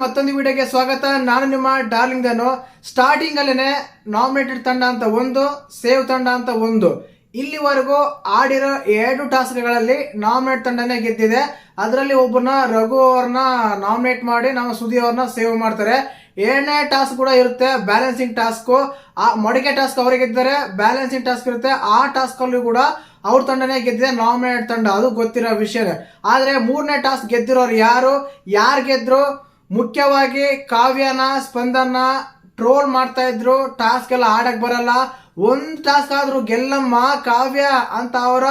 ಮತ್ತೊಂದು ವಿಡಿಯೋಗೆ ಸ್ವಾಗತ. ನಾನು ನಿಮ್ಮ ಡಾರ್ಲಿಂಗ್ ದನು ಸ್ಟಾರ್ಟಿಂಗ್ ಅಲ್ಲೇನೆ ನಾಮಿನೇಟೆಡ್ ತಂಡ ಅಂತ ಒಂದು, ಸೇವ್ ತಂಡ ಅಂತ ಒಂದು. ಇಲ್ಲಿವರೆಗೂ ಆಡಿರೋ ಎರಡು ಟಾಸ್ಕ್ಗಳಲ್ಲಿ ನಾಮಿನೇಟ್ ತಂಡನೇ ಗೆದ್ದಿದೆ. ಅದರಲ್ಲಿ ಒಬ್ಬರನ್ನ ರಘು ಅವ್ರನ್ನ ನಾಮಿನೇಟ್ ಮಾಡಿ ನಮ್ಮ ಸುದಿ ಅವ್ರನ್ನ ಸೇವ್ ಮಾಡ್ತಾರೆ. ಏಳನೇ ಟಾಸ್ಕ್ ಕೂಡ ಇರುತ್ತೆ ಬ್ಯಾಲೆನ್ಸಿಂಗ್ ಟಾಸ್ಕ್ ಆ ಮಡಿಕೆ ಟಾಸ್ಕ್ ಅವರಿಗೆ ಗೆದ್ದರೆ ಬ್ಯಾಲೆನ್ಸಿಂಗ್ ಟಾಸ್ಕ್ ಇರುತ್ತೆ. ಆ ಟಾಸ್ಕ್ ಅಲ್ಲಿ ಕೂಡ ಅವ್ರ ತಂಡನೇ ಗೆದ್ದಿದೆ ನಾಮಿನೇಟ್ ತಂಡ. ಅದು ಗೊತ್ತಿರೋ ವಿಷಯನೇ. ಆದ್ರೆ ಮೂರನೇ ಟಾಸ್ಕ್ ಗೆದ್ದಿರೋರು ಯಾರು? ಯಾರು ಗೆದ್ರು? ಮುಖ್ಯವಾಗಿ ಕಾವ್ಯನ, ಸ್ಪಂದನ, ಟ್ರೋಲ್ ಮಾಡ್ತಾ ಇದ್ರು ಟಾಸ್ಕ್ ಎಲ್ಲ ಆಡಕ್ ಬರಲ್ಲ. ಒಂದ್ ಟಾಸ್ಕ್ ಆದ್ರೂ ಗೆಲ್ಲಮ್ಮ, ಕಾವ್ಯ ಅಂತ ಅವರ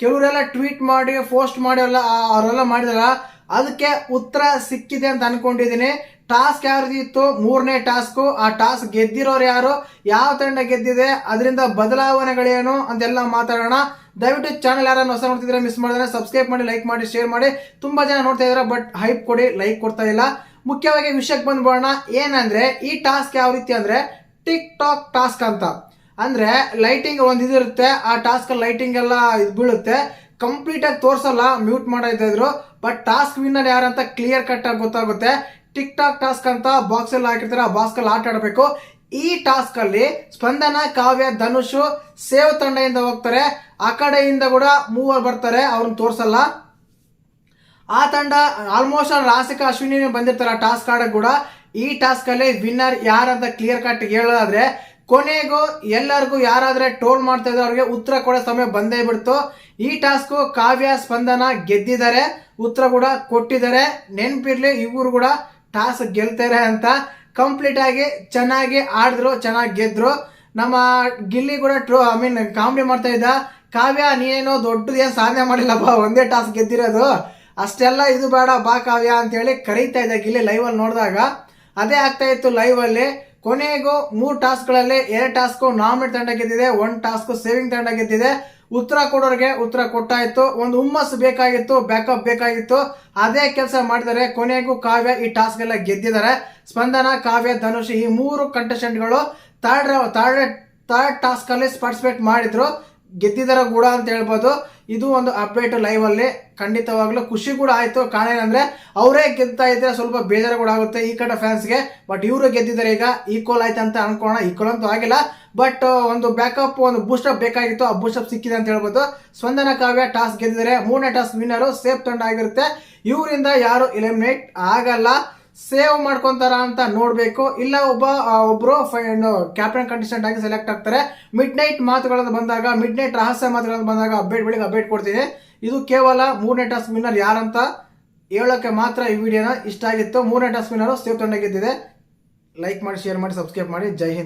ಕೆಲವರೆಲ್ಲ ಟ್ವೀಟ್ ಮಾಡಿ ಪೋಸ್ಟ್ ಮಾಡಿ ಎಲ್ಲ ಅವರೆಲ್ಲ ಮಾಡಿದಾರ. ಅದಕ್ಕೆ ಉತ್ತರ ಸಿಕ್ಕಿದೆ ಅಂತ ಅನ್ಕೊಂಡಿದ್ದೀನಿ ಟಾಸ್ಕ್ ಯಾರ್ದಿತ್ತು ಮೂರನೇ ಟಾಸ್ಕ್ ಆ ಟಾಸ್ಕ್ ಗೆದ್ದಿರೋರು ಯಾರು? ಯಾವ ತಂಡ ಗೆದ್ದಿದೆ? ಅದರಿಂದ ಬದಲಾವಣೆಗಳೇನು? ಅಂತೆಲ್ಲ ಮಾತಾಡೋಣ. ದಯವಿಟ್ಟು ಚಾನಲ್ ಯಾರನ್ನ ಹೊಸ ನೋಡ್ತಿದ್ರೆ ಮಿಸ್ ಮಾಡಿದ್ರೆ ಸಬ್ಸ್ಕ್ರೈಬ್ ಮಾಡಿ ಲೈಕ್ ಮಾಡಿ ಶೇರ್ ಮಾಡಿ. ತುಂಬಾ ಜನ ನೋಡ್ತಾ ಇದ್ದಾರೆ ಬಟ್ ಹೈಪ್ ಕೊಡಿ ಲೈಕ್ ಕೊಡ್ತಾ ಇಲ್ಲ. ಮುಖ್ಯವಾಗಿ ವಿಷಯಕ್ಕೆ ಬಂದ್ಬೋಣ ಏನಂದ್ರೆ, ಈ ಟಾಸ್ಕ್ ಯಾವ ರೀತಿ ಅಂದ್ರೆ ಟಿಕ್ ಟಾಕ್ ಟಾಸ್ಕ್ ಅಂತ. ಅಂದ್ರೆ, ಲೈಟಿಂಗ್ ಒಂದ್ ಇದಿರುತ್ತೆ ಆ ಟಾಸ್ಕ್ ಲೈಟಿಂಗ್ ಎಲ್ಲ ಇದು ಬೀಳುತ್ತೆ. ಕಂಪ್ಲೀಟ್ ಆಗಿ ತೋರ್ಸಲ್ಲ, ಮ್ಯೂಟ್ ಇದ್ರು. ಬಟ್ ಟಾಸ್ಕ್ ವಿನ್ನರ್ ಯಾರಂತ ಕ್ಲಿಯರ್ ಕಟ್ ಆಗಿ ಗೊತ್ತಾಗುತ್ತೆ. ಟಿಕ್ ಟಾಕ್ ಟಾಸ್ಕ್ ಅಂತ ಬಾಕ್ಸ್ ಅಲ್ಲಿ ಹಾಕಿರ್ತಾರೆ, ಆ ಬಾಕ್ಸ್ ಅಲ್ಲಿ ಆಟ ಆಡಬೇಕು. ಈ ಟಾಸ್ಕ್ ಅಲ್ಲಿ ಸ್ಪಂದನ, ಕಾವ್ಯ, ಧನುಷ್ ಸೇವ್ ತಂಡದಿಂದ ಹೋಗ್ತಾರೆ. ಆ ಕಡೆಯಿಂದ ಕೂಡ ಮೂವರು ಬರ್ತಾರೆ, ಅವ್ರನ್ನ ತೋರ್ಸಲ್ಲ. ಆ ತಂಡ ಆಲ್ಮೋಸ್ಟ್ ರಾಸಿಕ ಅಶ್ವಿನಿ ಬಂದಿರ್ತಾರೆ. ಆ ಟಾಸ್ಕ್ ಆಡಕ್ ಕೂಡ. ಈ ಟಾಸ್ಕ್ ಅಲ್ಲಿ ವಿನ್ನರ್ ಯಾರಂತ ಕ್ಲಿಯರ್ ಕಟ್ ಹೇಳೋದಾದ್ರೆ, ಕೊನೆಗೂ ಎಲ್ಲರಿಗೂ ಯಾರಾದರೆ ಟೋಲ್ ಮಾಡ್ತಾ ಇದ್ದಾರೆ, ಅವ್ರಿಗೆ ಉತ್ತರ ಕೊಡೋ ಸಮಯ ಬಂದೇ ಬಿಡ್ತು. ಈ ಟಾಸ್ಕು ಕಾವ್ಯ, ಸ್ಪಂದನ ಗೆದ್ದಿದ್ದಾರೆ. ಉತ್ತರ ಕೂಡ ಕೊಟ್ಟಿದ್ದಾರೆ. ನೆನ್ಪಿರ್ಲಿ, ಇವರು ಕೂಡ ಟಾಸ್ಕ್ ಗೆಲ್ತಾರೆ ಅಂತ. ಕಂಪ್ಲೀಟ್ ಆಗಿ ಚೆನ್ನಾಗಿ ಆಡಿದ್ರು, ಚೆನ್ನಾಗಿ ಗೆದ್ರು. ನಮ್ಮ ಗಿಲ್ಲಿ ಕೂಡ ಟ್ರೋ ಐ ಮೀನ್ ಕಾಮಿಡಿ ಮಾಡ್ತಾ ಇದ್ದ. ಕಾವ್ಯ, ನೀನೇನೋ ದೊಡ್ಡದೇನು ಸಾಧನೆ ಮಾಡಿಲ್ಲಪ್ಪ, ಒಂದೇ ಟಾಸ್ಕ್ ಗೆದ್ದಿರೋದು. ಅಷ್ಟೆಲ್ಲ ಇದು ಬೇಡ, ಬಾ ಕಾವ್ಯ ಅಂತೇಳಿ ಕರೀತಾ ಇದ್ದಾಗ ಇಲ್ಲಿ ಲೈವ್ ಅಲ್ಲಿ ನೋಡಿದಾಗ. ಅದೇ ಆಗ್ತಾ ಇತ್ತು ಲೈವ್ ಅಲ್ಲಿ. ಕೊನೆಗೂ ಮೂರು ಟಾಸ್ಕ್ಗಳಲ್ಲಿ ಎರಡು ಟಾಸ್ಕು ನಾಮಿನೇಟ್ ತಂಡ ಗೆದ್ದಿದೆ, ಒಂದು ಟಾಸ್ಕು ಸೇವಿಂಗ್ ತಂಡ ಗೆದ್ದಿದೆ. ಉತ್ತರ ಕೊಡೋರಿಗೆ ಉತ್ತರ ಕೊಟ್ಟಾಯಿತು. ಒಂದು ಹುಮ್ಮಸ್ಸು ಬೇಕಾಗಿತ್ತು ಬ್ಯಾಕಪ್ ಬೇಕಾಗಿತ್ತು. ಅದೇ ಕೆಲಸ ಮಾಡಿದರೆ ಕೊನೆಗೂ ಕಾವ್ಯ ಈ ಟಾಸ್ಕ್ ಎಲ್ಲ ಗೆದ್ದಿದ್ದಾರೆ. ಸ್ಪಂದನ, ಕಾವ್ಯ, ಧನುಷ್ ಈ ಮೂರು ಕಂಟೆಸ್ಟೆಂಟ್ಗಳು ಥರ್ಡ್ ಥರ್ಡ್ ಥರ್ಡ್ ಟಾಸ್ಕ್ ಅಲ್ಲಿ ಪಾರ್ಟಿಸಿಪೇಟ್ ಮಾಡಿದ್ರು. ಗೆದ್ದಿದಾರ ಕೂಡ ಅಂತ ಹೇಳ್ಬೋದು. ಇದು ಒಂದು ಅಪ್ಡೇಟ್ ಲೈವ್ ಅಲ್ಲಿ ಖಂಡಿತವಾಗ್ಲೂ ಖುಷಿ ಕೂಡ ಆಯ್ತು. ಕಾರಣ ಏನಂದ್ರೆ, ಅವರೇ ಗೆದ್ತಾ ಇದ್ರೆ ಸ್ವಲ್ಪ ಬೇಜಾರು ಕೂಡ ಆಗುತ್ತೆ ಈ ಕಡೆ ಫ್ಯಾನ್ಸ್ಗೆ ಬಟ್ ಇವರು ಗೆದ್ದಿದ್ದಾರೆ ಈಗ ಈಕ್ವಲ್ ಆಯ್ತು ಅಂತ ಅನ್ಕೋಣ. ಈಕ್ವಲ್ ಅಂತೂ ಆಗಿಲ್ಲ. ಬಟ್ ಒಂದು ಬ್ಯಾಕಪ್ ಒಂದು ಬೂಸ್ಟಪ್ ಬೇಕಾಗಿತ್ತು. ಆ ಬೂಸ್ಟಪ್ ಸಿಕ್ಕಿದೆ ಅಂತ ಹೇಳ್ಬೋದು. ಸ್ವಂದನ ಕಾವ್ಯ ಟಾಸ್ ಗೆದ್ದಿದ್ದಾರೆ ಮೂರನೇ ಟಾಸ್ ವಿನ್ನರು ಸೇಫ್ ತಂಡ ಆಗಿರುತ್ತೆ. ಇವರಿಂದ ಯಾರು ಎಲಿಮಿನೇಟ್ ಆಗಲ್ಲ. ಸೇವ್ ಮಾಡ್ಕೊಂತಾರ ಅಂತ ನೋಡ್ಬೇಕು. ಇಲ್ಲ ಒಬ್ಬ ಒಬ್ರು ಕ್ಯಾಪ್ಟನ್ ಕಂಟೆಸ್ಟೆಂಟ್ ಆಗಿ ಸೆಲೆಕ್ಟ್ ಆಗ್ತಾರೆ. ಮಿಡ್ ನೈಟ್ ಮಾತುಗಳನ್ನು ಬಂದಾಗ ಮಿಡ್ ನೈಟ್ ರಹಸ್ಯ ಮಾತುಗಳನ್ನು ಬಂದಾಗ ಅಪ್ಡೇಟ್ ಬೆಳಿಗ್ಗೆ ಅಪ್ಡೇಟ್ ಕೊಡ್ತೀನಿ. ಇದು ಕೇವಲ ಮೂರನೇ ಟಾಸ್ ವಿನ್ನರ್ ಯಾರಂತ ಹೇಳೋಕೆ ಮಾತ್ರ ಈ ವಿಡಿಯೋನ ಇಷ್ಟ ಆಗಿತ್ತು. ಮೂರನೇ ಟಾಸ್ ವಿನ್ನರು ಸೇವ್ ತಂಡ ಗೆದ್ದಿದೆ. ಲೈಕ್ ಮಾಡಿ ಶೇರ್ ಮಾಡಿ ಸಬ್ಸ್ಕ್ರೈಬ್ ಮಾಡಿ. ಜೈ ಹಿಂದ್.